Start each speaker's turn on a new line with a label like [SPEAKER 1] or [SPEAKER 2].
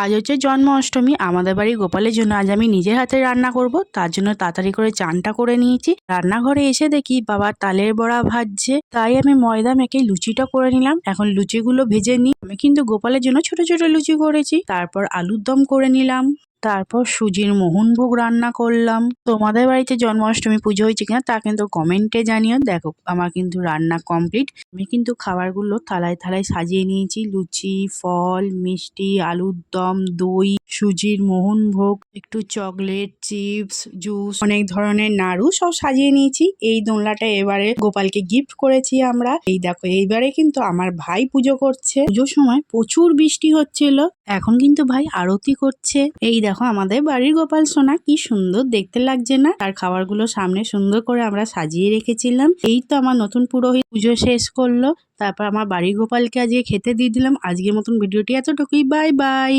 [SPEAKER 1] আজ হচ্ছে জন্ম অষ্টমী আমাদের বাড়ি গোপালের জন্য আজ আমি নিজের হাতে রান্না করব। তার জন্য তাড়াতাড়ি করে চানটা করে নিয়েছি। রান্নাঘরে এসে দেখি বাবা তালের বড়া ভাজছে। তাই আমি ময়দা মেখে লুচিটা করে নিলাম। এখন লুচিগুলো ভেজে নিই। আমি কিন্তু গোপালের জন্য ছোট ছোট লুচি করেছি। তারপর আলুর দম করে নিলাম। তারপর সুজির মোহনভোগ রান্না করলাম। তোমাদের বাড়িতে জন্মাষ্টমী পুজো হয়েছে কিনা তা কিন্তু কমেন্টে জানিও। দেখো, আমার কিন্তু রান্না কমপ্লিট আমি কিন্তু খাবারগুলো থালায় থালায় সাজিয়ে নিয়েছি। লুচি, ফল, মিষ্টি, আলুর দম, দই, সুজির মোহনভোগ একটু চকলেট চিপস জুস অনেক ধরনের নাড়ু সব সাজিয়ে নিয়েছি। এই দোলনাটা এবারে গোপালকে গিফট করেছি আমরা। এই দেখো, এইবারে কিন্তু আমার ভাই পুজো করছে। পুজোর সময় প্রচুর বৃষ্টি হচ্ছিল। এখন কিন্তু ভাই আরতি করছে। এই দেখো আমাদের বাড়ির গোপাল সোনা কি সুন্দর দেখতে লাগছে না? তার খাবারগুলো সামনে সুন্দর করে আমরা সাজিয়ে রেখেছিলাম। এই তো আমার নতুন পুরোহিত পুজো শেষ করল। তারপর আমার বাড়ির গোপালকে আজকে খেতে দিয়ে দিলাম। আজকের মতন ভিডিওটি এতটুকুই। Bye bye.